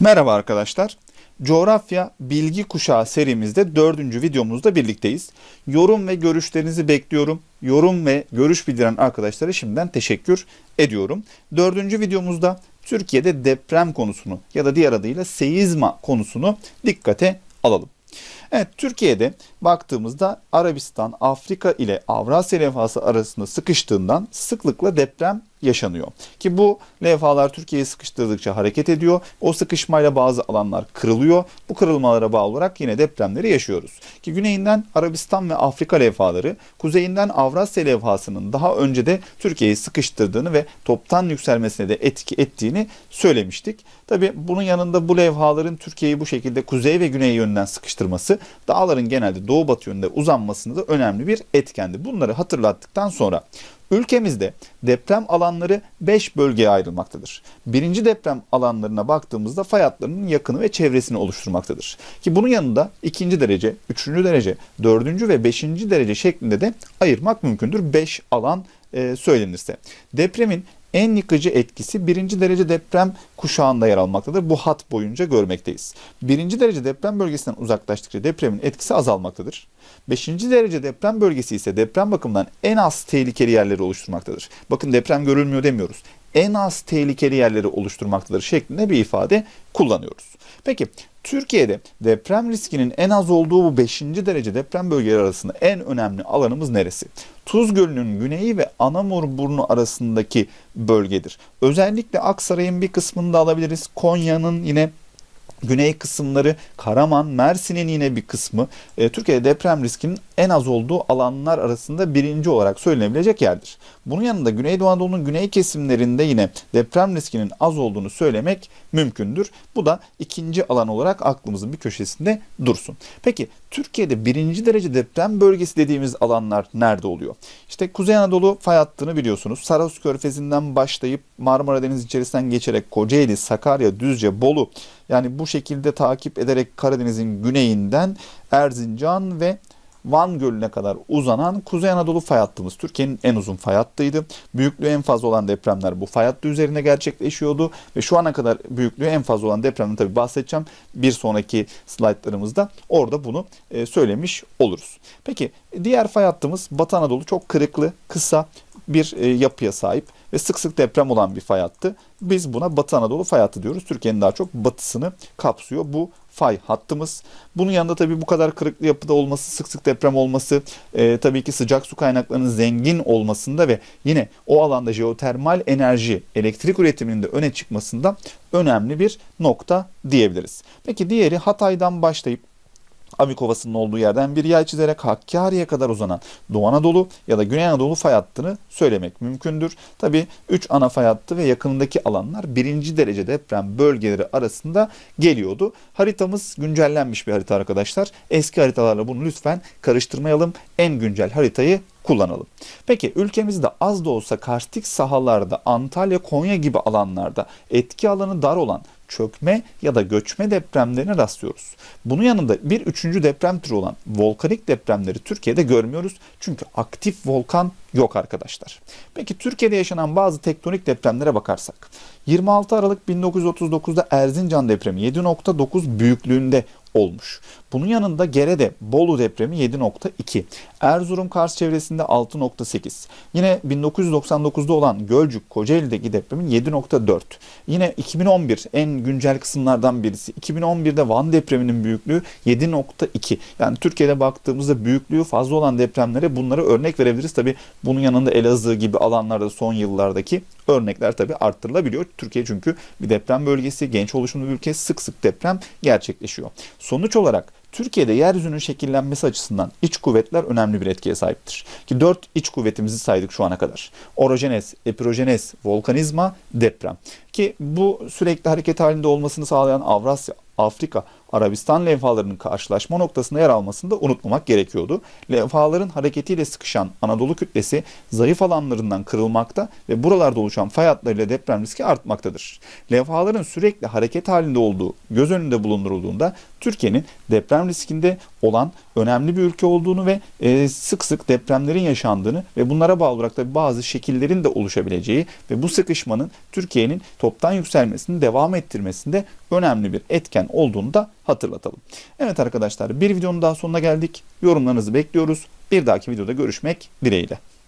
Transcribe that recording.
Merhaba arkadaşlar. Coğrafya Bilgi Kuşağı serimizde dördüncü videomuzda birlikteyiz. Yorum ve görüşlerinizi bekliyorum. Yorum ve görüş bildiren arkadaşlara şimdiden teşekkür ediyorum. Dördüncü videomuzda Türkiye'de deprem konusunu ya da diğer adıyla seizma konusunu dikkate alalım. Evet Türkiye'de baktığımızda Arabistan, Afrika ile Avrasya levhası arasında sıkıştığından sıklıkla deprem yaşanıyor. Ki bu levhalar Türkiye'yi sıkıştırdıkça hareket ediyor. O sıkışmayla bazı alanlar kırılıyor. Bu kırılmalara bağlı olarak yine depremleri yaşıyoruz. Ki güneyinden Arabistan ve Afrika levhaları, kuzeyinden Avrasya levhasının daha önce de Türkiye'yi sıkıştırdığını ve toptan yükselmesine de etki ettiğini söylemiştik. Tabi bunun yanında bu levhaların Türkiye'yi bu şekilde kuzey ve güney yönden sıkıştırması dağların genelde doğu batı yönde uzanmasında da önemli bir etkendi. Bunları hatırlattıktan sonra Ülkemizde deprem alanları 5 bölgeye ayrılmaktadır. Birinci deprem alanlarına baktığımızda fay hatlarının yakını ve çevresini oluşturmaktadır. Ki bunun yanında ikinci derece, üçüncü derece, dördüncü ve beşinci derece şeklinde de ayırmak mümkündür. 5 alan e, söylenirse. Depremin en yıkıcı etkisi birinci derece deprem kuşağında yer almaktadır. Bu hat boyunca görmekteyiz. Birinci derece deprem bölgesinden uzaklaştıkça depremin etkisi azalmaktadır. Beşinci derece deprem bölgesi ise deprem bakımından en az tehlikeli yerleri oluşturmaktadır. Bakın deprem görülmüyor demiyoruz. En az tehlikeli yerleri oluşturmaktadır şeklinde bir ifade kullanıyoruz. Peki Türkiye'de deprem riskinin en az olduğu bu 5. derece deprem bölgeleri arasında en önemli alanımız neresi? Tuz Gölü'nün güneyi ve Anamurburnu arasındaki bölgedir. Özellikle Aksaray'ın bir kısmını da alabiliriz. Konya'nın yine güney kısımları, Karaman, Mersin'in yine bir kısmı e, Türkiye'de deprem riskinin en az olduğu alanlar arasında birinci olarak söylenebilecek yerdir. Bunun yanında Güneydoğu Anadolu'nun güney kesimlerinde yine deprem riskinin az olduğunu söylemek mümkündür. Bu da ikinci alan olarak aklımızın bir köşesinde dursun. Peki Türkiye'de birinci derece deprem bölgesi dediğimiz alanlar nerede oluyor? İşte Kuzey Anadolu fay hattını biliyorsunuz. Saros Körfezi'nden başlayıp Marmara Denizi içerisinden geçerek Kocaeli, Sakarya, Düzce, Bolu yani bu şekilde takip ederek Karadeniz'in güneyinden Erzincan ve Van Gölü'ne kadar uzanan Kuzey Anadolu fay hattımız Türkiye'nin en uzun fay hattıydı. Büyüklüğü en fazla olan depremler bu fay hattı üzerinde gerçekleşiyordu ve şu ana kadar büyüklüğü en fazla olan depremden tabii bahsedeceğim bir sonraki slaytlarımızda orada bunu e, söylemiş oluruz. Peki diğer fay hattımız Batı Anadolu çok kırıklı, kısa bir e, yapıya sahip ve sık sık deprem olan bir fay hattı. Biz buna Batı Anadolu fay hattı diyoruz. Türkiye'nin daha çok batısını kapsıyor bu fay hattımız. Bunun yanında tabii bu kadar kırıklı yapıda olması, sık sık deprem olması, e, tabii ki sıcak su kaynaklarının zengin olmasında ve yine o alanda jeotermal enerji, elektrik üretiminin de öne çıkmasında önemli bir nokta diyebiliriz. Peki diğeri Hatay'dan başlayıp Amikovası'nın olduğu yerden bir yay çizerek Hakkari'ye kadar uzanan Doğu Anadolu ya da Güney Anadolu fay hattını söylemek mümkündür. Tabi 3 ana fay hattı ve yakınındaki alanlar birinci derece deprem bölgeleri arasında geliyordu. Haritamız güncellenmiş bir harita arkadaşlar. Eski haritalarla bunu lütfen karıştırmayalım. En güncel haritayı kullanalım. Peki ülkemizde az da olsa karstik sahalarda Antalya, Konya gibi alanlarda etki alanı dar olan çökme ya da göçme depremlerine rastlıyoruz. Bunun yanında bir üçüncü deprem türü olan volkanik depremleri Türkiye'de görmüyoruz. Çünkü aktif volkan yok arkadaşlar. Peki Türkiye'de yaşanan bazı tektonik depremlere bakarsak 26 Aralık 1939'da Erzincan depremi 7.9 büyüklüğünde olmuş. Bunun yanında Gere'de Bolu depremi 7.2, Erzurum Kars çevresinde 6.8, yine 1999'da olan Gölcük Kocaeli'deki depremin 7.4, yine 2011 en güncel kısımlardan birisi 2011'de Van depreminin büyüklüğü 7.2. Yani Türkiye'de baktığımızda büyüklüğü fazla olan depremlere bunları örnek verebiliriz. Tabi bunun yanında Elazığ gibi alanlarda son yıllardaki örnekler tabi arttırılabiliyor. Türkiye çünkü bir deprem bölgesi, genç oluşumlu bir ülke sık sık deprem gerçekleşiyor. Sonuç olarak Türkiye'de yeryüzünün şekillenmesi açısından iç kuvvetler önemli bir etkiye sahiptir. Ki dört iç kuvvetimizi saydık şu ana kadar. Orojenez, epirojenez, volkanizma, deprem. Ki bu sürekli hareket halinde olmasını sağlayan Avrasya, Afrika, Arabistan levhalarının karşılaşma noktasında yer almasını da unutmamak gerekiyordu. Levhaların hareketiyle sıkışan Anadolu kütlesi zayıf alanlarından kırılmakta ve buralarda oluşan fay hatlarıyla deprem riski artmaktadır. Levhaların sürekli hareket halinde olduğu göz önünde bulundurulduğunda Türkiye'nin deprem riskinde olan önemli bir ülke olduğunu ve e, sık sık depremlerin yaşandığını ve bunlara bağlı olarak da bazı şekillerin de oluşabileceği ve bu sıkışmanın Türkiye'nin toptan yükselmesini devam ettirmesinde önemli bir etken olduğunu da hatırlatalım. Evet arkadaşlar bir videonun daha sonuna geldik. Yorumlarınızı bekliyoruz. Bir dahaki videoda görüşmek dileğiyle.